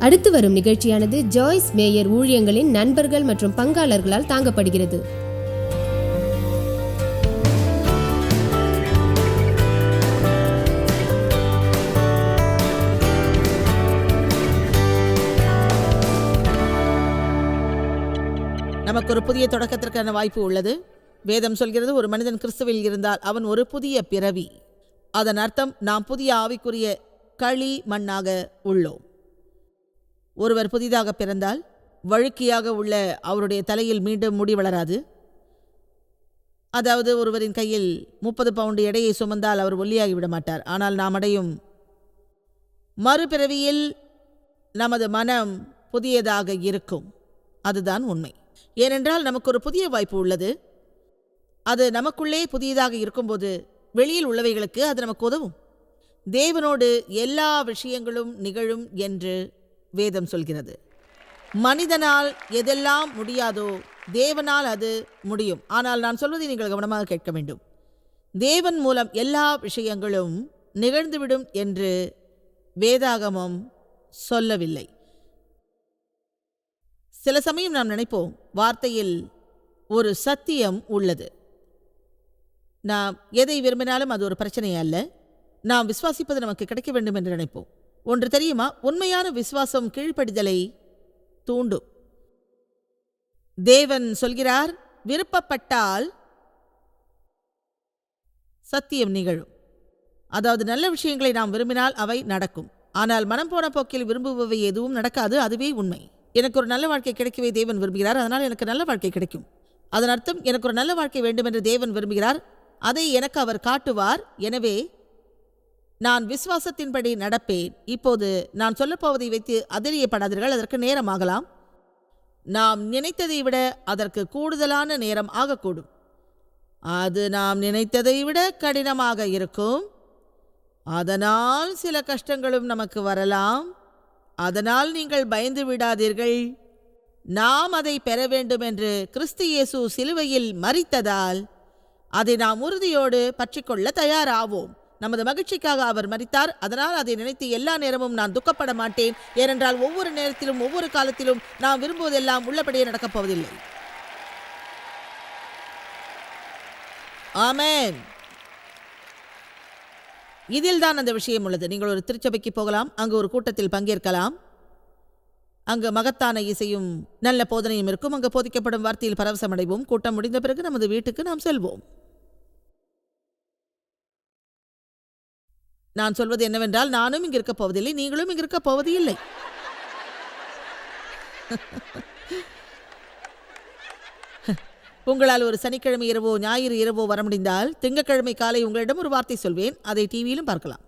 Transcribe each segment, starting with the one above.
அடுத்து வரும் நிகழ்ச்சியானது ஜாய்ஸ் மேயர் ஊழியங்களின் நண்பர்கள் மற்றும் பங்காளர்களால் தாங்கப்படுகிறது. நமக்கு ஒரு புதிய தொடக்கத்திற்கான வாய்ப்பு உள்ளது. வேதம் சொல்கிறது ஒரு மனிதன் கிறிஸ்துவில் இருந்தால் அவன் ஒரு புதிய பிறவி. அதன் அர்த்தம் நாம் புதிய ஆவிக்குரிய களி மண்ணாக உள்ளோம். ஒருவர் புதிதாக பிறந்தால் வழுக்கியாக உள்ள அவருடைய தலையில் மீண்டும் முடி வளராது. அதாவது ஒருவரின் கையில் முப்பது பவுண்டு எடையை சுமந்தால் அவர் ஒல்லியாகி விட மாட்டார். ஆனால் நாம் அடையும் மறுபிறவியில் நமது மனம் புதியதாக இருக்கும். அதுதான் உண்மை. ஏனென்றால் நமக்கு ஒரு புதிய வாய்ப்பு உள்ளது. அது நமக்குள்ளே புதியதாக இருக்கும்போது வெளியில் உள்ளவைகளுக்கு அது நமக்கு உதவும். தேவனோடு எல்லா விஷயங்களும் நிகழும் என்று வேதம் சொல்கிறது. மனிதனால் எதெல்லாம் முடியாதோ தேவனால் அது முடியும். ஆனால் நான் சொல்வதை நீங்கள் கவனமாக கேட்க வேண்டும். தேவன் மூலம் எல்லா விஷயங்களும் நிகழ்ந்துவிடும் என்று வேதாகமம் சொல்லவில்லை. சில சமயம் நாம் நினைப்போம் வார்த்தையில் ஒரு சத்தியம் உள்ளது. நாம் எதை விரும்பினாலும் அது ஒரு பிரச்சனை அல்ல. நாம் விசுவாசிப்பது நமக்கு கிடைக்க வேண்டும் என்று நினைப்போம். ஒன்று தெரியுமா? உண்மையான விசுவாசம் கீழ்ப்படிதலை தூண்டும். தேவன் சொல்கிறார் விருப்பப்பட்டால் சத்தியம் நிகழும். அதாவது நல்ல விஷயங்களை நாம் விரும்பினால் அவை நடக்கும். ஆனால் மனம் போன போக்கில் விரும்புபவை எதுவும் நடக்காது அதுவே உண்மை. எனக்கு ஒரு நல்ல வாழ்க்கை கிடைக்கவே தேவன் விரும்புகிறார் அதனால் எனக்கு நல்ல வாழ்க்கை கிடைக்கும். அதன் அர்த்தம் எனக்கு ஒரு நல்ல வாழ்க்கை வேண்டும் என்று தேவன் விரும்புகிறார் அதை எனக்கு அவர் காட்டுவார். எனவே நான் விசுவாசத்தின்படி நடப்பேன். இப்போது நான் சொல்லப்போவதை வைத்து அதிரியப்படாதீர்கள். அதற்கு நேரமாகலாம். நாம் நினைத்ததை விட அதற்கு கூடுதலான நேரம் ஆகக்கூடும். அது நாம் நினைத்ததை விட கடினமாக இருக்கும். அதனால் சில கஷ்டங்களும் நமக்கு வரலாம். அதனால் நீங்கள் பயந்து விடாதீர்கள். நாம் அதை பெற வேண்டும் என்று கிறிஸ்து இயேசு சிலுவையில் மறித்ததால் அதை நாம் உறுதியோடு பற்றிக்கொள்ள தயாராவோம். நமது மகிழ்ச்சிக்காக அவர் மறித்தார். அதனால் அதை நினைத்து எல்லா நேரமும் நான் துக்கப்பட மாட்டேன். ஏனென்றால் ஒவ்வொரு நேரத்திலும் ஒவ்வொரு காலத்திலும் நாம் விரும்புவதெல்லாம் உள்ளபடியே நடக்கப் போவதில்லை. ஆமேன். இதில் தான் அந்த விஷயம் உள்ளது. நீங்கள் ஒரு திருச்சபைக்கு போகலாம். அங்கு ஒரு கூட்டத்தில் பங்கேற்கலாம். அங்கு மகத்தான இசையும் நல்ல போதனையும் இருக்கும். அங்கு போதிக்கப்படும் வார்த்தையில் பரவசமடைவோம். கூட்டம் முடிந்த பிறகு நமது வீட்டுக்கு நாம் செல்வோம். நான் சொல்வது என்னவென்றால் நானும் இங்கு இருக்கப் போவதில்லை நீங்களும் இங்கு இருக்கப் போவது இல்லை உங்களால் ஒரு சனிக்கிழமை இரவோ ஞாயிறு இரவோ வர முடிந்தால் திங்கட்கிழமை காலை உங்களிடம் ஒரு வார்த்தை சொல்வேன் அதை டிவியிலும் பார்க்கலாம்.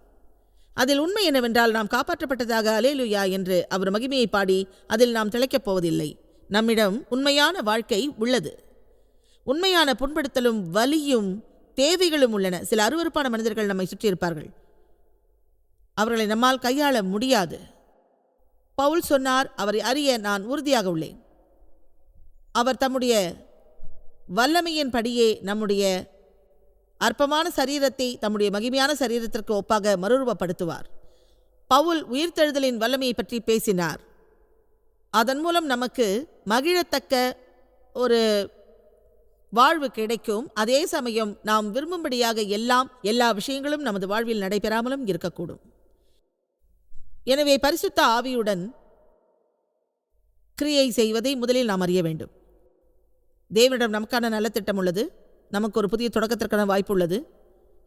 அதில் உண்மை என்னவென்றால் நாம் காப்பாற்றப்பட்டதாக அலேலுயா என்று அவர் மகிமையை பாடி அதில் நாம் திளைக்கப் போவதில்லை. நம்மிடம் உண்மையான வாழ்க்கை உள்ளது. உண்மையான புண்படுத்தலும் வலியும் தேவைகளும் உள்ளன. சில அருவருப்பான மனிதர்கள் நம்மை சுற்றியிருப்பார்கள். அவர்களை நம்மால் கையாள முடியாது. பவுல் சொன்னார் அவரை அறிய நான் உறுதியாக உள்ளேன். அவர் தம்முடைய வல்லமையின் படியே நம்முடைய அற்பமான சரீரத்தை தம்முடைய மகிமையான சரீரத்திற்கு ஒப்பாக மறுரூபப்படுத்துவார். பவுல் உயிர்த்தெழுதலின் வல்லமையை பற்றி பேசினார். அதன் மூலம் நமக்கு மகிழத்தக்க ஒரு வாழ்வு கிடைக்கும். அதே சமயம் நாம் விரும்பும்படியாக எல்லாம் எல்லா விஷயங்களும் நமது வாழ்வில் நடைபெறாமலும் இருக்கக்கூடும். எனவே பரிசுத்த ஆவியுடன் கிரியை செய்வதை முதலில் நாம் அறிய வேண்டும். தேவனிடம் நமக்கான நல்ல திட்டம் உள்ளது. நமக்கு ஒரு புதிய தொடக்கத்திற்கான வாய்ப்பு உள்ளது.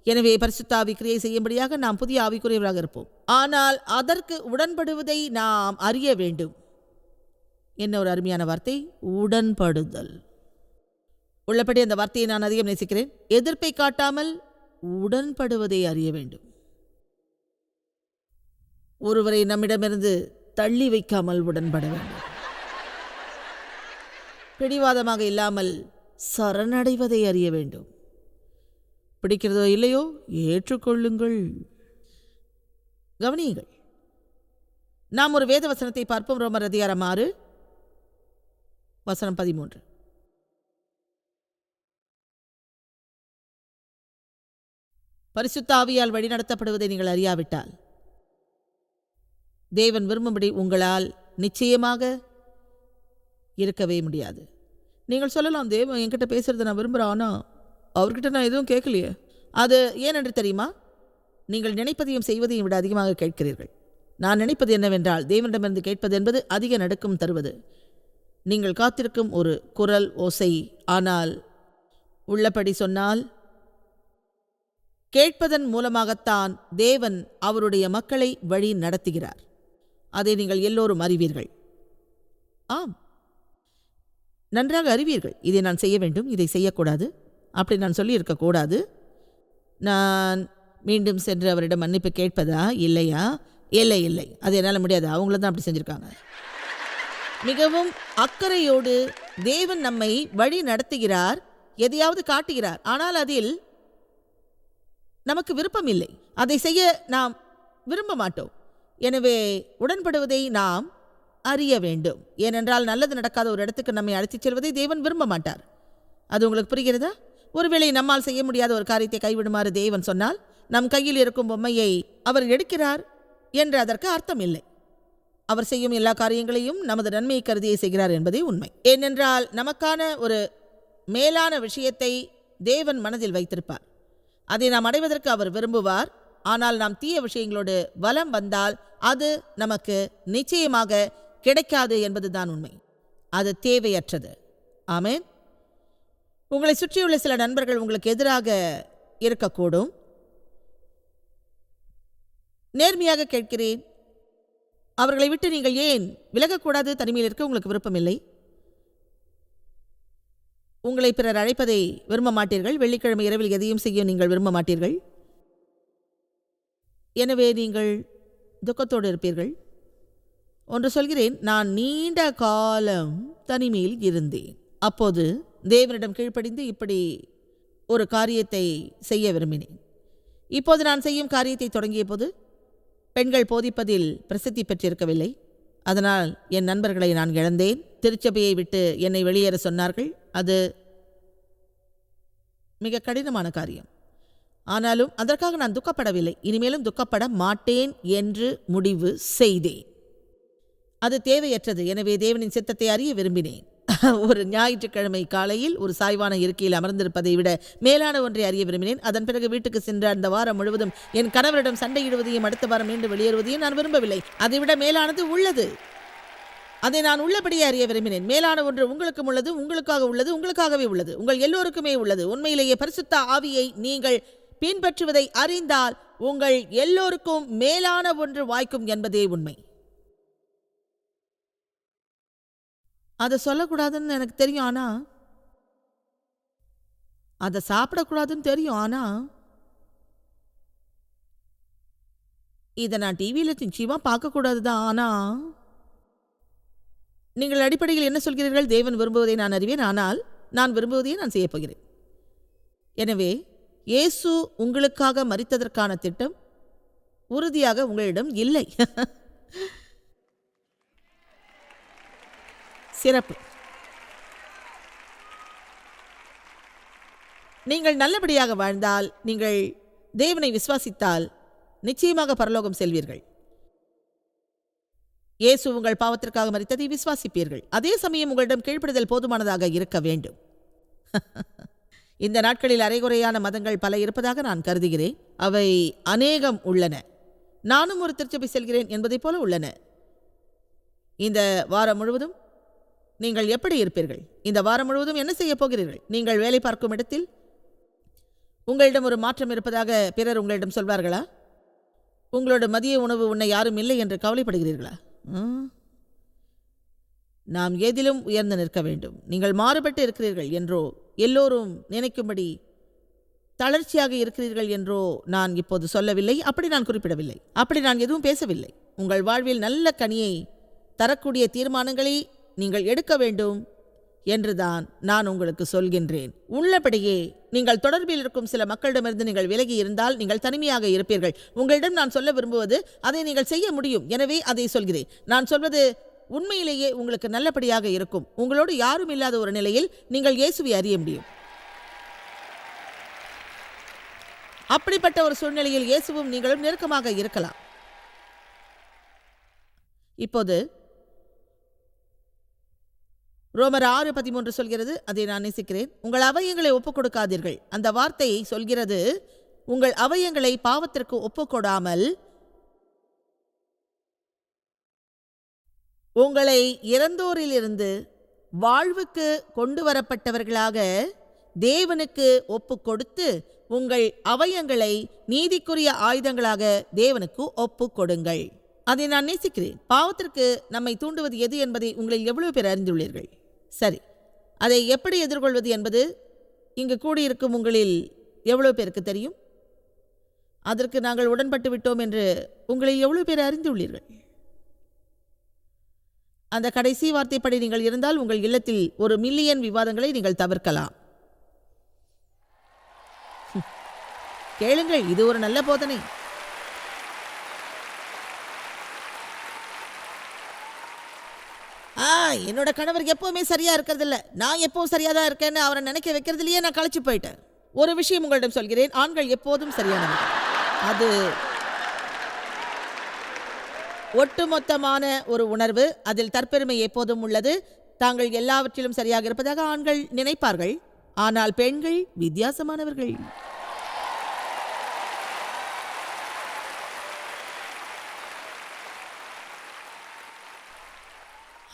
எனவே பரிசுத்த ஆவி கிரியை செய்யும்படியாக நாம் புதிய ஆவிக்குரியவராக இருப்போம். ஆனால் அதற்கு உடன்படுவதை நாம் அறிய வேண்டும். என்ன ஒரு அருமையான வார்த்தை? உடன்படுதல். உள்ளபடி அந்த வார்த்தையை நான் அதிகம் நேசிக்கிறேன். எதிர்ப்பை காட்டாமல் உடன்படுவதை அறிய வேண்டும். ஒருவரை நம்மிடமிருந்து தள்ளி வைக்காமல் உடன்பட வேண்டும். பிடிவாதமாக இல்லாமல் சரணடைவதை அறிய வேண்டும். பிடிக்கிறதோ இல்லையோ ஏற்றுக்கொள்ளுங்கள். கவனியுங்கள். நாம் ஒரு வேத வசனத்தை பார்ப்போம். ரோமர் அதிகாரம் ஆறு வசனம் பதிமூன்று. பரிசுத்த ஆவியால் வழிநடத்தப்படுவதை நீங்கள் அறியாவிட்டால் தேவன் விரும்பும்படி உங்களால் நிச்சயமாக இருக்கவே முடியாது. நீங்கள் சொல்லலாம் தேவன் என்கிட்ட பேசுறதை நான் விரும்புகிறேன் ஆனால் அவர்கிட்ட நான் எதுவும் கேட்கலையே. அது ஏனென்று தெரியுமா? நீங்கள் நினைப்பதையும் செய்வதையும் விட அதிகமாக கேட்கிறீர்கள். நான் நினைப்பது என்னவென்றால் தேவனிடமிருந்து கேட்பது என்பது அதிக நடுக்கம் தருவது. நீங்கள் காத்திருக்கும் ஒரு குரல் ஓசை ஆனால் உள்ளபடி சொன்னால் கேட்பதன் மூலமாகத்தான் தேவன் அவருடைய மக்களை வழி நடத்துகிறார். அதை நீங்கள் எல்லோரும் அறிவீர்கள். ஆம். நன்றாக அறிவீர்கள். இதை நான் செய்ய வேண்டும் இதை செய்யக்கூடாது. அப்படி நான் சொல்லியிருக்கக்கூடாது நான் மீண்டும் சென்று அவரிடம் மன்னிப்பு கேட்பதா? இல்லையா? இல்லை இல்லை. அது என்னால் முடியாது. அவங்கள தான் அப்படி செஞ்சுருக்காங்க. மிகவும் அக்கறையோடு தேவன் நம்மை வழி நடத்துகிறார் எதையாவது காட்டுகிறார். ஆனால் அதில் நமக்கு விருப்பம் இல்லை. அதை செய்ய நாம் விரும்ப மாட்டோம். எனவே உடன்படுவதை நாம் அறிய வேண்டும். ஏனென்றால் நல்லது நடக்காத ஒரு இடத்துக்கு நம்மை அழைத்துச் செல்வதை தேவன் விரும்ப மாட்டார். அது உங்களுக்கு புரிகிறதா? ஒருவேளை நம்மால் செய்ய முடியாத ஒரு காரியத்தை கைவிடுமாறு தேவன் சொன்னால் நம் கையில் இருக்கும் பொம்மையை அவர் எடுக்கிறார் என்று அதற்கு அர்த்தம் இல்லை அவர் செய்யும் எல்லா காரியங்களையும் நமது நன்மையை கருதியே செய்கிறார் என்பதே உண்மை. ஏனென்றால் நமக்கான ஒரு மேலான விஷயத்தை தேவன் மனதில் வைத்திருப்பார். அதை நாம் அடைவதற்கு அவர் விரும்புவார். ஆனால் நாம் தீய விஷயங்களோடு வலம் வந்தால் அது நமக்கு நிச்சயமாக கிடைக்காது என்பதுதான் உண்மை. அது தேவையற்றது. ஆமே உங்களை சுற்றியுள்ள சில நண்பர்கள் உங்களுக்கு எதிராக இருக்கக்கூடும். நேர்மையாக கேட்கிறேன். அவர்களை விட்டு நீங்கள் ஏன் விலகக்கூடாது? தனிமையில் இருக்க உங்களுக்கு விருப்பமில்லை. உங்களை பிறர் அழைப்பதை விரும்ப மாட்டீர்கள். வெள்ளிக்கிழமை இரவில் எதையும் செய்ய நீங்கள் விரும்ப மாட்டீர்கள். எனவே நீங்கள் துக்கத்தோடு இருப்பீர்கள். ஒன்று சொல்கிறேன் நான் நீண்ட காலம் தனிமையில் இருந்தேன். அப்போது தேவனிடம் கீழ்ப்படிந்து இப்படி ஒரு காரியத்தை செய்ய விரும்பினேன். இப்போது நான் செய்யும் காரியத்தை தொடங்கிய போது பெண்கள் போதிப்பதில் பிரசித்தி பெற்றிருக்கவில்லை. அதனால் என் நண்பர்களை நான் இழந்தேன். திருச்சபையை விட்டு என்னை வெளியேற சொன்னார்கள். அது மிக கடினமான காரியம். ஆனாலும் அதற்காக நான் துக்கப்படவில்லை. இனிமேலும் துக்கப்பட மாட்டேன் என்று முடிவு செய்தேன். அது தேவையற்றது. எனவே தேவனின் சித்தத்தை அறிய விரும்பினேன். ஒரு ஞாயிற்றுக்கிழமை காலையில் ஒரு சாய்வான இருக்கையில் அமர்ந்திருப்பதை விட மேலான ஒன்றை அறிய விரும்பினேன். அதன் பிறகு வீட்டுக்கு சென்ற அந்த வாரம் முழுவதும் என் கணவரிடம் சண்டையிடுவதையும் அடுத்த வாரம் மீண்டும் வெளியேறுவதையும் நான் விரும்பவில்லை. அதைவிட மேலானது உள்ளது. அதை நான் உள்ளபடியே அறிய விரும்பினேன். மேலான ஒன்று உங்களுக்கும் உள்ளது உங்களுக்காக உள்ளது உங்களுக்காகவே உள்ளது. உங்கள் எல்லோருக்குமே உள்ளது. உண்மையிலேயே பரிசுத்த ஆவியை நீங்கள் பின்பற்றுவதை அறிந்தால் உங்கள் எல்லோருக்கும் மேலான ஒன்று வாய்க்கும் என்பதே உண்மை. அதை சொல்லக்கூடாதுன்னு எனக்கு தெரியும் ஆனா அதை சாப்பிடக்கூடாதுன்னு தெரியும் ஆனா இதை நான் டிவியில் நிச்சயமாக பார்க்கக்கூடாது தான் ஆனா நீங்கள் அடிப்படையில் என்ன சொல்கிறீர்கள்? தேவன் விரும்புவதை நான் அறிவேன் ஆனால் நான் விரும்புவதையே நான் செய்யப் போகிறேன். எனவே இயேசு உங்களுக்காக மறித்ததற்கான திட்டம் உறுதியாக உங்களிடம் இல்லை. சிறப்பு. நீங்கள் நல்லபடியாக வாழ்ந்தால் நீங்கள் தேவனை விசுவாசித்தால் நிச்சயமாக பரலோகம் செல்வீர்கள். இயேசு உங்கள் பாவத்திற்காக மறித்ததை விசுவாசிப்பீர்கள். அதே சமயம் உங்களிடம் கீழ்ப்படுதல் போதுமானதாக இருக்க வேண்டும். இந்த நாட்களில் அரைகுறையான மதங்கள் பல இருப்பதாக நான் கருதுகிறேன். அவை அநேகம் உள்ளன. நானும் ஒரு திருச்சபை செல்கிறேன் என்பதைப் போல உள்ளன. இந்த வாரம் முழுவதும் நீங்கள் எப்படி இருப்பீர்கள்? இந்த வாரம் முழுவதும் என்ன செய்ய போகிறீர்கள்? நீங்கள் வேலை பார்க்கும் இடத்தில் உங்களிடம் ஒரு மாற்றம் இருப்பதாக பிறர் உங்களிடம் சொல்வார்களா? உங்களோட மதிய உணவு உன்னை யாரும் இல்லை என்று கவலைப்படுகிறீர்களா? ம். நாம் எதிலும் உயர்ந்து நிற்க வேண்டும். நீங்கள் மாறுபட்டு இருக்கிறீர்கள் என்றோ எல்லோரும் நினைக்கும்படி தளர்ச்சியாக இருக்கிறீர்கள் என்றோ நான் இப்போது சொல்லவில்லை. அப்படி நான் குறிப்பிடவில்லை. அப்படி நான் எதுவும் பேசவில்லை. உங்கள் வாழ்வில் நல்ல கனியை தரக்கூடிய தீர்மானங்களை நீங்கள் எடுக்க வேண்டும் என்றுதான் நான் உங்களுக்கு சொல்கின்றேன். உள்ளபடியே நீங்கள் தொடர்பில் இருக்கும் சில மக்களிடமிருந்து நீங்கள் விலகி இருந்தால் நீங்கள் தனிமையாக இருப்பீர்கள். உங்களிடம் நான் சொல்ல விரும்புவது அதை நீங்கள் செய்ய முடியும். எனவே அதை சொல்கிறேன். நான் சொல்வது உண்மையிலேயே உங்களுக்கு நல்லபடியாக இருக்கும். உங்களோடு யாரும் இல்லாத ஒரு நிலையில் நீங்கள் இயேசுவை அறிய முடியும். அப்படிப்பட்ட ஒரு சூழ்நிலையில் இயேசுவும் நீங்களும் நெருக்கமாக இருக்கலாம். இப்போது ரோமர் ஆறு பதிமூன்று சொல்கிறது அதை நான் நேசிக்கிறேன். உங்கள் அவயங்களை ஒப்புக் கொடுக்காதீர்கள் அந்த வார்த்தையை சொல்கிறது உங்கள் அவயங்களை பாவத்திற்கு ஒப்புக்கொடாமல் உங்களை இறந்தோரிலிருந்து வாழ்வுக்கு கொண்டு வரப்பட்டவர்களாக தேவனுக்கு ஒப்பு கொடுத்து உங்கள் அவயங்களை நீதிக்குரிய ஆயுதங்களாக தேவனுக்கு ஒப்பு கொடுங்கள் அதை நான் நேசிக்கிறேன். பாவத்திற்கு நம்மை தூண்டுவது எது என்பதை உங்களில் எவ்வளவு பேர் அறிந்துள்ளீர்கள்? சரி. அதை எப்படி எதிர்கொள்வது என்பது இங்கு கூடியிருக்கும் உங்களில் எவ்வளவு பேருக்கு தெரியும்? அதற்கு நாங்கள் உடன்பட்டு விட்டோம் என்று உங்களில் எவ்வளவு பேர் அறிந்துள்ளீர்கள்? அந்த கடைசி வார்த்தைப்படி நீங்கள் இருந்தால் உங்கள் இல்லத்தில் ஒரு மில்லியன் விவாதங்களை நீங்கள் தவிர்க்கலாம். கேளுங்கள் இது ஒரு நல்ல போதனை. ஆ என்னோட கணவர் எப்பவுமே சரியா இருக்கிறதில்ல. நான் எப்பவும் சரியா தான் இருக்கேன்னு அவரை நினைக்க வைக்கிறதுலயே நான் களைச்சு போயிட்டேன். ஒரு விஷயம் உங்களிடம் சொல்கிறேன் ஆண்கள் எப்போதும் சரியானவர்கள். அது ஒட்டுமொத்தமான ஒரு உணர்வு. அதில் தற்பெருமை எப்போதும் உள்ளது. தாங்கள் எல்லாவற்றிலும் சரியாக இருப்பதாக ஆண்கள் நினைப்பார்கள். ஆனால் பெண்கள் வித்தியாசமானவர்கள்.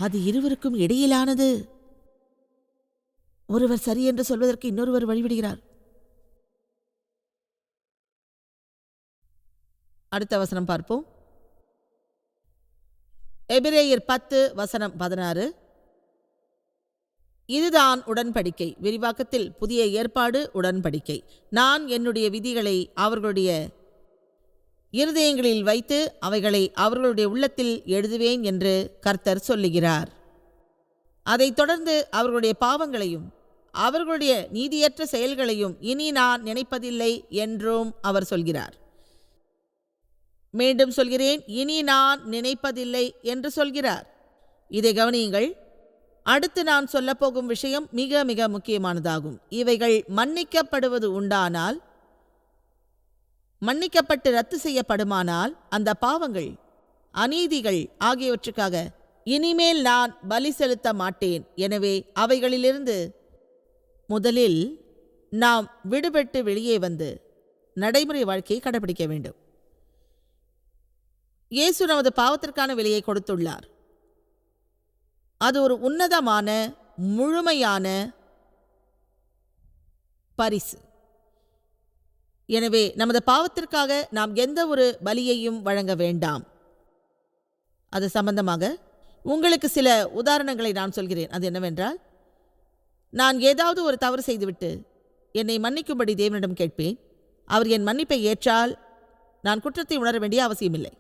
அது இருவருக்கும் இடையிலானது. ஒருவர் சரி என்று சொல்வதற்கு இன்னொருவர் வழிவிடுகிறார். அடுத்த அவசரம் பார்ப்போம். எபிரேயர் பத்து வசனம் பதினாறு. இதுதான் உடன்படிக்கை. விரிவாக்கத்தில் புதிய ஏற்பாடு உடன்படிக்கை. நான் என்னுடைய விதிகளை அவர்களுடைய இருதயங்களில் வைத்து அவைகளை அவர்களுடைய உள்ளத்தில் எழுதுவேன் என்று கர்த்தர் சொல்லுகிறார். அதைத் தொடர்ந்து அவர்களுடைய பாவங்களையும் அவர்களுடைய நீதியற்ற செயல்களையும் இனி நான் நினைப்பதில்லை என்றும் அவர் சொல்கிறார். மீண்டும் சொல்கிறேன் இனி நான் நினைப்பதில்லை என்று சொல்கிறார். இதை கவனியுங்கள். அடுத்து நான் சொல்லப்போகும் விஷயம் மிக மிக முக்கியமானதாகும். இவைகள் மன்னிக்கப்படுவது உண்டானால் மன்னிக்கப்பட்டு ரத்து செய்யப்படுமானால் அந்த பாவங்கள் அநீதிகள் ஆகியவற்றுக்காக இனிமேல் நான் பலி செலுத்த மாட்டேன். எனவே அவைகளிலிருந்து முதலில் நாம் விடுபட்டு வெளியே வந்து நடைமுறை வாழ்க்கையை கடைபிடிக்க வேண்டும். இயேசு நமது பாவத்திற்கான விலையை கொடுத்துள்ளார். அது ஒரு உன்னதமான முழுமையான பரிசு. எனவே நமது பாவத்திற்காக நாம் எந்த ஒரு பலியையும் வழங்க வேண்டாம். அது சம்பந்தமாக உங்களுக்கு சில உதாரணங்களை நான் சொல்கிறேன். அது என்னவென்றால் நான் ஏதாவது ஒரு தவறு செய்துவிட்டு என்னை மன்னிக்கும்படி தேவனிடம் கேட்பேன். அவர் என் மன்னிப்பை ஏற்றால் நான் குற்றத்தை உணர வேண்டிய அவசியமில்லை.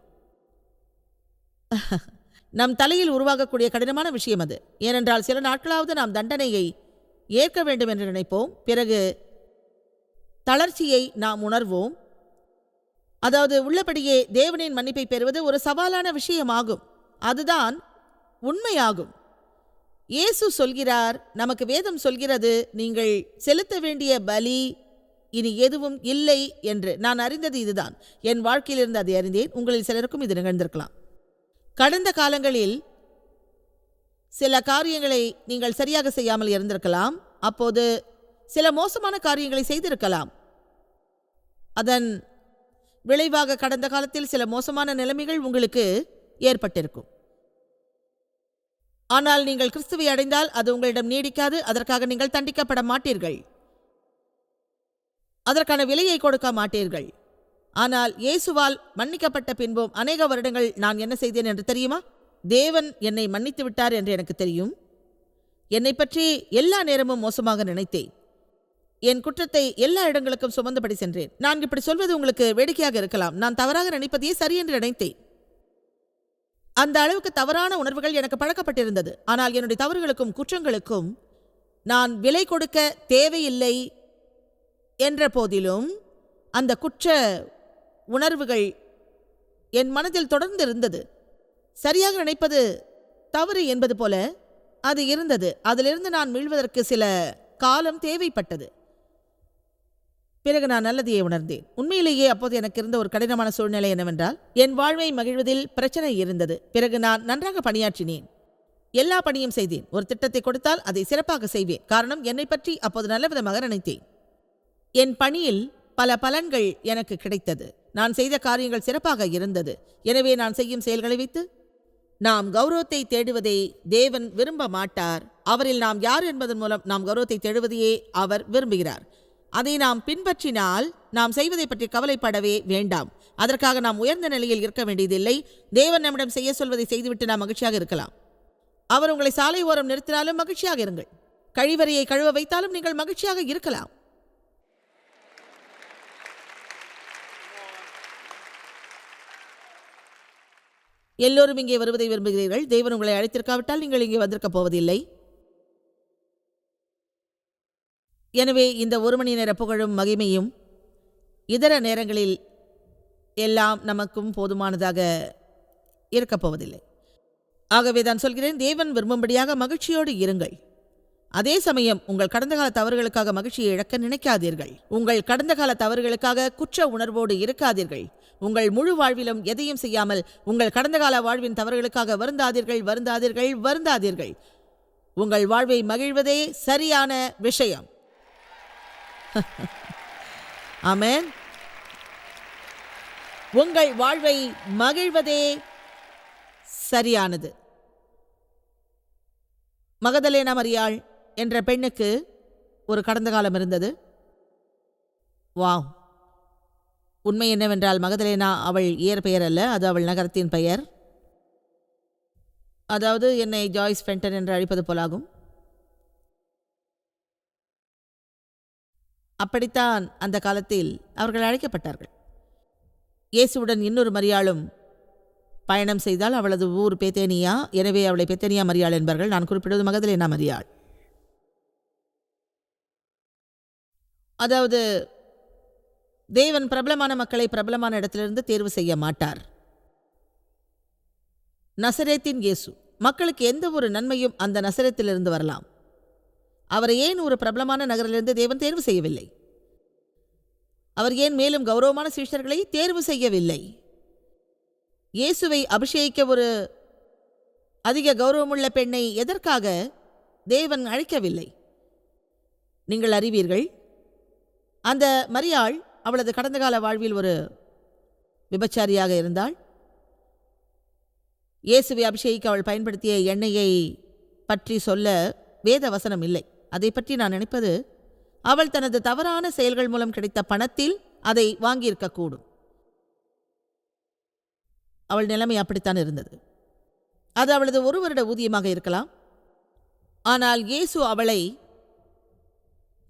நம் தலையில் உருவாகக்கூடிய கடினமான விஷயம் அது. ஏனென்றால் சில நாட்களாவது நாம் தண்டனையை ஏற்க வேண்டும் என்று நினைப்போம். பிறகு தளர்ச்சியை நாம் உணர்வோம். அதாவது உள்ளபடியே தேவனின் மன்னிப்பை பெறுவது ஒரு சவாலான விஷயமாகும். அதுதான் உண்மையாகும். இயேசு சொல்கிறார் நமக்கு வேதம் சொல்கிறது நீங்கள் செலுத்த வேண்டிய பலி இனி எதுவும் இல்லை என்று. நான் அறிந்தது இதுதான். என் வாழ்க்கையிலிருந்து அதை அறிந்தேன். உங்களில் சிலருக்கும் இது நிகழ்ந்திருக்கலாம். கடந்த காலங்களில் சில காரியங்களை நீங்கள் சரியாக செய்யாமல் இருந்திருக்கலாம். அப்போது சில மோசமான காரியங்களை செய்திருக்கலாம். அதன் விளைவாக கடந்த காலத்தில் சில மோசமான நிலைமைகள் உங்களுக்கு ஏற்பட்டிருக்கும். ஆனால் நீங்கள் கிறிஸ்துவை அடைந்தால் அது உங்களிடம் நீடிக்காது அதற்காக நீங்கள் தண்டிக்கப்பட மாட்டீர்கள். அதற்கான விலையை கொடுக்க மாட்டீர்கள். ஆனால் இயேசுவால் மன்னிக்கப்பட்ட பின்பும் அநேக வருடங்கள் நான் என்ன செய்தேன் என்று தெரியுமா? தேவன் என்னை மன்னித்து விட்டார் என்று எனக்கு தெரியும். என்னை பற்றி எல்லா நேரமும் மோசமாக நினைத்தேன். என் குற்றத்தை எல்லா இடங்களுக்கும் சுமந்தபடி சென்றேன். நான் இப்படி சொல்வது உங்களுக்கு வேடிக்கையாக இருக்கலாம். நான் தவறாக நினைப்பதையே சரி என்று நினைத்தேன். அந்த அளவுக்கு தவறான உணர்வுகள் எனக்கு பழக்கப்பட்டிருந்தது. ஆனால் என்னுடைய தவறுகளுக்கும் குற்றங்களுக்கும் நான் விலை கொடுக்க தேவையில்லை என்ற போதிலும் அந்த குற்ற உணர்வுகள் என் மனதில் தொடர்ந்து இருந்தது சரியாக நினைப்பது தவறு என்பது போல அது இருந்தது. அதிலிருந்து நான் மீள்வதற்கு சில காலம் தேவைப்பட்டது. பிறகு நான் நல்லதையே உணர்ந்தேன். உண்மையிலேயே அப்போது எனக்கு இருந்த ஒரு கடினமான சூழ்நிலை என்னவென்றால் என் வாழ்வை மகிழ்வதில் பிரச்சனை இருந்தது. பிறகு நான் நன்றாக பணியாற்றினேன். எல்லா பணியும் செய்தேன். ஒரு திட்டத்தை கொடுத்தால் அதை சிறப்பாக செய்வேன். காரணம் என்னை பற்றி அப்போது நல்ல விதமாக நினைத்தேன். என் பணியில் பல பலன்கள் எனக்கு கிடைத்தது. நான் செய்த காரியங்கள் சிறப்பாக இருந்தது. எனவே நான் செய்யும் செயல்களை வைத்து நாம் கௌரவத்தை தேடுவதை தேவன் விரும்ப மாட்டார். அவரில் நாம் யார் என்பதன் மூலம் நாம் கௌரவத்தை தேடுவதையே அவர் விரும்புகிறார். அதை நாம் பின்பற்றினால் நாம் செய்வதை பற்றி கவலைப்படவே வேண்டாம். அதற்காக நாம் உயர்ந்த நிலையில் இருக்க வேண்டியதில்லை. தேவன் நம்மிடம் செய்ய சொல்வதை செய்துவிட்டு நாம் மகிழ்ச்சியாக இருக்கலாம். அவர் உங்களை சாலை ஓரம் நிறுத்தினாலும் மகிழ்ச்சியாக இருங்கள். கழிவறையை கழுவ வைத்தாலும் நீங்கள் மகிழ்ச்சியாக இருக்கலாம். எல்லோரும் இங்கே வருவதை விரும்புகிறீர்கள். தேவன் உங்களை அழைத்திருக்காவிட்டால் நீங்கள் இங்கே வந்திருக்கப் போவதில்லை. எனவே இந்த ஒரு மணி நேர புகழும் மகிமையும் இதர நேரங்களில் எல்லாம் நமக்கும் போதுமானதாக இருக்கப் போவதில்லை. ஆகவே தான் சொல்கிறேன் தேவன் விரும்பும்படியாக மகிழ்ச்சியோடு இருங்கள். அதே சமயம் உங்கள் கடந்த கால தவறுகளுக்காக மகிழ்ச்சியை இழக்க நினைக்காதீர்கள். உங்கள் கடந்த கால தவறுகளுக்காக குற்ற உணர்வோடு இருக்காதீர்கள். உங்கள் முழு வாழ்விலும் எதையும் செய்யாமல் உங்கள் கடந்த கால வாழ்வின் தவறுகளுக்காக வருந்தாதீர்கள் வருந்தாதீர்கள் வருந்தாதீர்கள். உங்கள் வாழ்வை மகிழ்வதே சரியான விஷயம். ஆமென். உங்கள் வாழ்வை மகிழ்வதே சரியானது. மகதலேனா மரியாள் என்ற பெண்ணுக்கு ஒரு கடந்த காலம் இருந்தது. வாவ். உண்மை என்னவென்றால் மகதலேனா அவள் இயற்பெயர் அல்ல அது அவள் நகரத்தின் பெயர். அதாவது என்னை ஜாய்ஸ் ஃபென்டன் என்று அழைப்பது போலாகும். அப்படித்தான் அந்த காலத்தில் அவர்கள் அழைக்கப்பட்டார்கள். இயேசுவுடன் இன்னொரு மரியாளும் பயணம் செய்தால் அவளது ஊர் பேத்தேனியா? எனவே அவளை பேத்தேனியா மரியாள் என்பார்கள். நான் குறிப்பிடுவது மகதலேனா மரியாள். அதாவது தேவன் பிரபலமான மக்களை பிரபலமான இடத்திலிருந்து தேர்வு செய்ய மாட்டார். நசரேத்தின் இயேசு. மக்களுக்கு எந்த ஒரு நன்மையும் அந்த நசரத்திலிருந்து வரலாம். அவரை ஏன் ஒரு பிரபலமான நகரிலிருந்து தேவன் தேர்வு செய்யவில்லை? அவர் ஏன் மேலும் கௌரவமான சீஷர்களை தேர்வு செய்யவில்லை? இயேசுவை அபிஷேகிக்க ஒரு அதிக கௌரவமுள்ள பெண்ணை எதற்காக தேவன் அழைக்கவில்லை? நீங்கள் அறிவீர்கள் அந்த மரியாள் அவளது கடந்த கால வாழ்வில் ஒரு விபச்சாரியாக இருந்தாள். இயேசுவை அபிஷேகிக்க அவள் பயன்படுத்திய எண்ணெயை பற்றி சொல்ல வேத வசனம் இல்லை. அதை பற்றி நான் நினைப்பது அவள் தனது தவறான செயல்கள் மூலம் கிடைத்த பணத்தில் அதை வாங்கியிருக்கக்கூடும் அவள் நிலைமை அப்படித்தான் இருந்தது. அது அவளது ஒரு வருட ஊதியமாக இருக்கலாம். ஆனால் இயேசு அவளை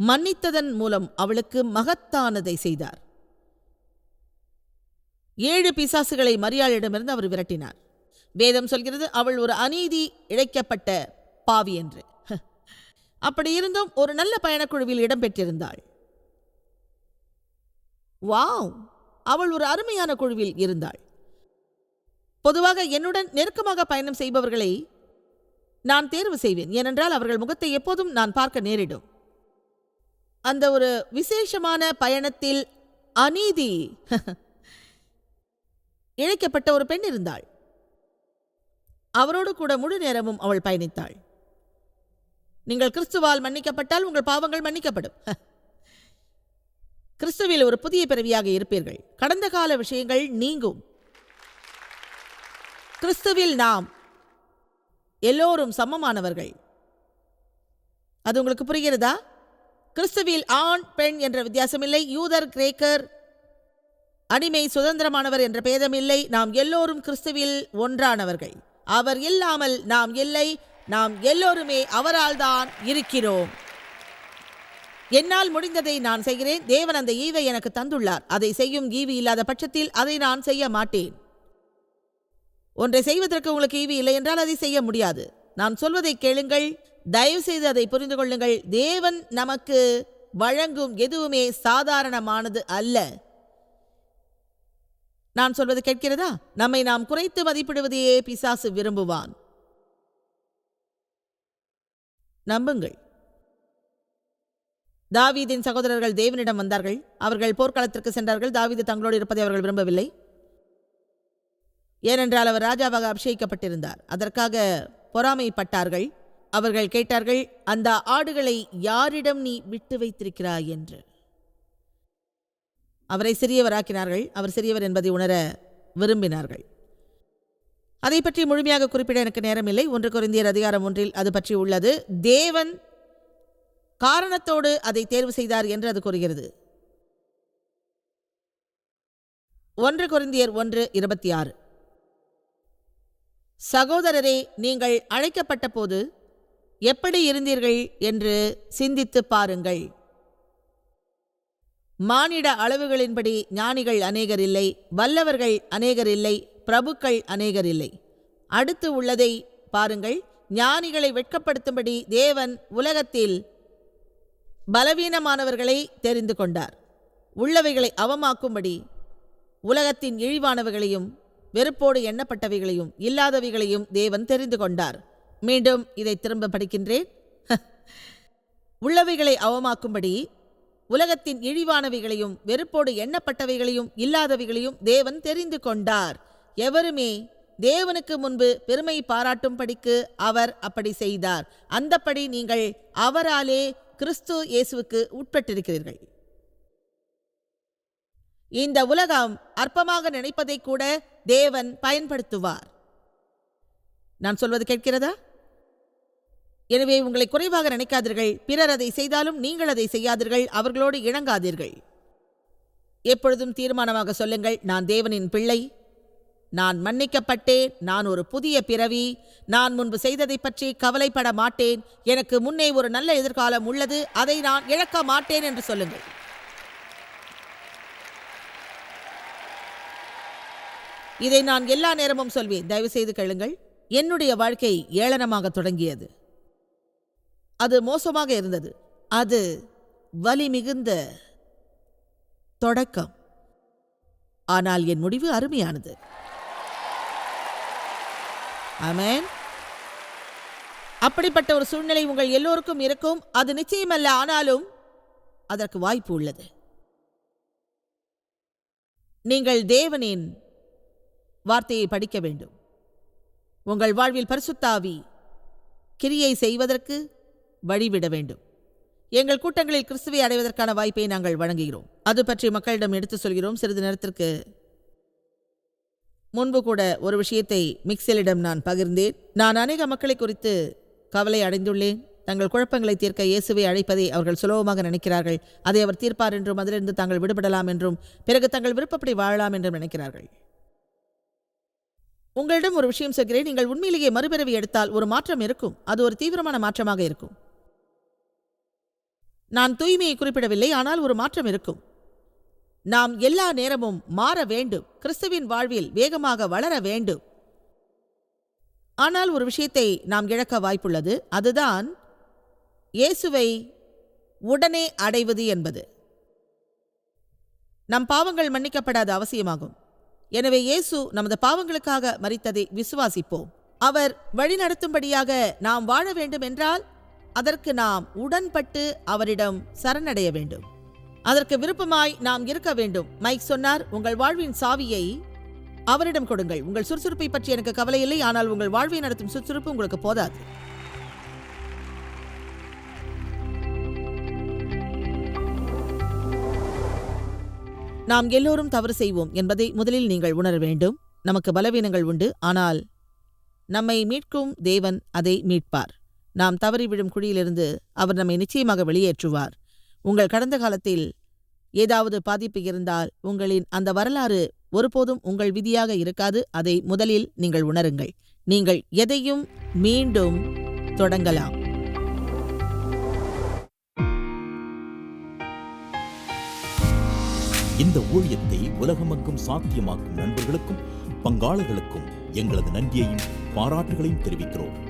மன்னித்ததன் மூலம் அவளுக்கு மகத்தானதை செய்தார். ஏழு பிசாசுகளை மரியாளிடமிருந்து அவர் விரட்டினார். வேதம் சொல்கிறது அவள் ஒரு அநீதி இழைக்கப்பட்ட பாவி என்று. அப்படி இருந்தும் ஒரு நல்ல பயணக்குழுவில் இடம்பெற்றிருந்தாள் வாவ்! அவள் ஒரு அருமையான குழுவில் இருந்தாள். பொதுவாக என்னுடன் நெருக்கமாக பயணம் செய்பவர்களை நான் தேர்வு செய்வேன். ஏனென்றால் அவர்கள் முகத்தை எப்போதும் நான் பார்க்க நேரிடும். அந்த ஒரு விசேஷமான பயணத்தில் அநீதி இழைக்கப்பட்ட ஒரு பெண் இருந்தாள். அவரோடு கூட முழு நேரமும் அவள் பயணித்தாள். நீங்கள் கிறிஸ்துவால் மன்னிக்கப்பட்டால் உங்கள் பாவங்கள் மன்னிக்கப்படும். கிறிஸ்துவில் ஒரு புதிய பிறவியாக இருப்பீர்கள். கடந்த கால விஷயங்கள் நீங்கும். கிறிஸ்துவில் நாம் எல்லோரும் சமமானவர்கள். அது உங்களுக்கு புரிகிறதா? கிறிஸ்துவில் ஆண் பெண் என்ற வித்தியாசமில்லை. யூதர் கிரேக்கர் அடிமை சுதந்திரமானவர் என்ற பேதமில்லை. நாம் எல்லோரும் கிறிஸ்துவில் ஒன்றானவர்கள். அவர் இல்லாமல் நாம் இல்லை. நாம் எல்லோருமே அவரால் தான் இருக்கிறோம். என்னால் முடிந்ததை நான் செய்கிறேன். தேவன் அந்த ஈவை எனக்கு தந்துள்ளார். அதை செய்யும் ஈவி இல்லாத பட்சத்தில் அதை நான் செய்ய மாட்டேன். ஒன்றை செய்வதற்கு உங்களுக்கு ஈவி இல்லை என்றால் அதை செய்ய முடியாது. நான் சொல்வதை கேளுங்கள். தயவு செய்து அதை புரிந்து கொள்ளுங்கள். தேவன் நமக்கு வழங்கும் எதுவுமே சாதாரணமானது அல்ல. நான் சொல்வது கேட்கிறதா? நம்மை நாம் குறைத்து மதிப்பிடுவதையே பிசாசு விரும்புவான். நம்புங்கள். தாவீதின் சகோதரர்கள் தேவனிடம் வந்தார்கள். அவர்கள் போர்க்களத்திற்கு சென்றார்கள். தாவீது தங்களோடு இருப்பதை அவர்கள் விரும்பவில்லை. ஏனென்றால் அவர் ராஜாவாக அபிஷேகிக்கப்பட்டிருந்தார். அதற்காக பொறாமைப்பட்டார்கள். அவர்கள் கேட்டார்கள் அந்த ஆடுகளை யாரிடம் நீ விட்டு வைத்திருக்கிறாய் என்று. அவரை சிறியவராக்கினார்கள். அவர் சிறியவர் என்பதை உணர விரும்பினார்கள். அதை பற்றி முழுமையாக குறிப்பிட எனக்கு நேரமில்லை. ஒன்று குறைந்தியர் அதிகாரம் ஒன்றில் அது பற்றி உள்ளது. தேவன் காரணத்தோடு அதை தேர்வு செய்தார் என்று அது கூறுகிறது. ஒன்று குறைந்தியர் ஒன்று இருபத்தி ஆறு. சகோதரரே நீங்கள் அழைக்கப்பட்ட போது எப்படி இருந்தீர்கள் என்று சிந்தித்துப் பாருங்கள். மானிட அளவுகளின்படி ஞானிகள் அநேகர் இல்லை வல்லவர்கள் அநேகர் இல்லை பிரபுக்கள் அநேகர் இல்லை. அடுத்து உள்ளதை பாருங்கள். ஞானிகளை வெட்கப்படுத்தும்படி தேவன் உலகத்தில் பலவீனமானவர்களை தெரிந்து கொண்டார். உள்ளவைகளை அவமாக்கும்படி உலகத்தின் இழிவானவைகளையும் வெறுப்போடு எண்ணப்பட்டவைகளையும் இல்லாதவைகளையும் தேவன் தெரிந்து கொண்டார். மீண்டும் இதை திரும்ப படிக்கின்றேன். உள்ளவைகளை அவமாக்கும்படி உலகத்தின் இழிவானவைகளையும் வெறுப்போடு எண்ணப்பட்டவைகளையும் இல்லாதவைகளையும் தேவன் தெரிந்து கொண்டார். எவருமே தேவனுக்கு முன்பு பெருமை பாராட்டும்படிக்கு அவர் அப்படி செய்தார். அந்தப்படி நீங்கள் அவராலே கிறிஸ்து இயேசுவுக்கு உட்பட்டிருக்கிறீர்கள். இந்த உலகம் அற்பமாக நினைப்பதை கூட தேவன் பயன்படுத்துவார். நான் சொல்வது கேட்கிறதா? எனவே உங்களை குறைவாக நினைக்காதீர்கள். பிறர் அதை செய்தாலும் நீங்கள் அதை செய்யாதீர்கள். அவர்களோடு இணங்காதீர்கள். எப்பொழுதும் தீர்மானமாக சொல்லுங்கள். நான் தேவனின் பிள்ளை. நான் மன்னிக்கப்பட்டேன். நான் ஒரு புதிய பிறவி. நான் முன்பு செய்ததை பற்றி கவலைப்பட மாட்டேன். எனக்கு முன்னே ஒரு நல்ல எதிர்காலம் உள்ளது. அதை நான் இழக்க மாட்டேன் என்று சொல்லுங்கள். இதை நான் எல்லா நேரமும் சொல்வேன். தயவு செய்து கேளுங்கள். என்னுடைய வாழ்க்கை ஏளனமாக தொடங்கியது. அது மோசமாக இருந்தது. அது வலி மிகுந்த தொடக்கம். ஆனால் என் முடிவு அருமையானது. அமேன் அப்படிப்பட்ட ஒரு சூழ்நிலை உங்கள் எல்லோருக்கும் இருக்கும். அது நிச்சயமல்ல. ஆனாலும் அதற்கு வாய்ப்பு உள்ளது. நீங்கள் தேவனின் வார்த்தையை படிக்க வேண்டும். உங்கள் வாழ்வில் பரிசுத்தாவி கிரியை செய்வதற்கு வழிவிட வேண்டும். எங்கள் கூட்டங்களில் கிறிஸ்துவை அடைவதற்கான வாய்ப்பை நாங்கள் வழங்குகிறோம். அது பற்றி மக்களிடம் எடுத்து சொல்கிறோம். சிறிது நேரத்திற்கு முன்பு கூட ஒரு விஷயத்தை மிக்சலிடம் நான் பகிர்ந்தேன். நான் அநேக மக்களை குறித்து கவலை அடைந்துள்ளேன். தங்கள் குழப்பங்களை தீர்க்க இயேசுவை அழைப்பதை அவர்கள் சுலபமாக நினைக்கிறார்கள். அதை அவர் தீர்ப்பார் என்றும் அதிலிருந்து தாங்கள் விடுபடலாம் என்றும் பிறகு தங்கள் விருப்பப்படி வாழலாம் என்றும் நினைக்கிறார்கள். உங்களிடம் ஒரு விஷயம் சொல்கிறேன். நீங்கள் உண்மையிலேயே மறுபிறவி எடுத்தால் ஒரு மாற்றம் இருக்கும். அது ஒரு தீவிரமான மாற்றமாக இருக்கும். நான் தூய்மையை குறிப்பிடவில்லை ஆனால் ஒரு மாற்றம் இருக்கும். நாம் எல்லா நேரமும் மாற வேண்டும். கிறிஸ்துவின் வாழ்வில் வேகமாக வளர வேண்டும். ஆனால் ஒரு விஷயத்தை நாம் இழக்க வாய்ப்புள்ளது. அதுதான் இயேசுவை உடனே அடைவது என்பது. நம் பாவங்கள் மன்னிக்கப்படாத அவசியமாகும். எனவே இயேசு நமது பாவங்களுக்காக மறித்ததை விசுவாசிப்போம். அவர் வழிநடத்தும்படியாக நாம் வாழ வேண்டும் என்றால் அதற்கு நாம் உடன்பட்டு அவரிடம் சரணடைய வேண்டும். அதற்கு விருப்பமாய் நாம் இருக்க வேண்டும். மைக் சொன்னார் உங்கள் வாழ்வின் சாவியை அவரிடம் கொடுங்கள். உங்கள் சுறுசுறுப்பை பற்றி எனக்கு கவலை இல்லை. ஆனால் உங்கள் வாழ்வை நடத்தும் சுறுசுறுப்பு உங்களுக்கு போதாது. நாம் எல்லோரும் தவறு செய்வோம் என்பதை முதலில் நீங்கள் உணர வேண்டும். நமக்கு பலவீனங்கள் உண்டு. ஆனால் நம்மை மீட்கும் தேவன் அதை மீட்பார். நாம் தவறி விழும் குழியிலிருந்து அவர் நம்மை நிச்சயமாக வெளியேற்றுவார். உங்கள் கடந்த காலத்தில் ஏதாவது பாதிப்பு இருந்தால் உங்களின் அந்த வரலாறு ஒருபோதும் உங்கள் விதியாக இருக்காது. அதை முதலில் நீங்கள் உணருங்கள். நீங்கள் எதையும் மீண்டும் தொடங்கலாம். இந்த ஊழியத்தை உலகமெங்கும் சாத்தியமாக்கும் நண்பர்களுக்கும் பங்காளர்களுக்கும் எங்களது நன்றியையும் பாராட்டுகளையும் தெரிவிக்கிறோம்.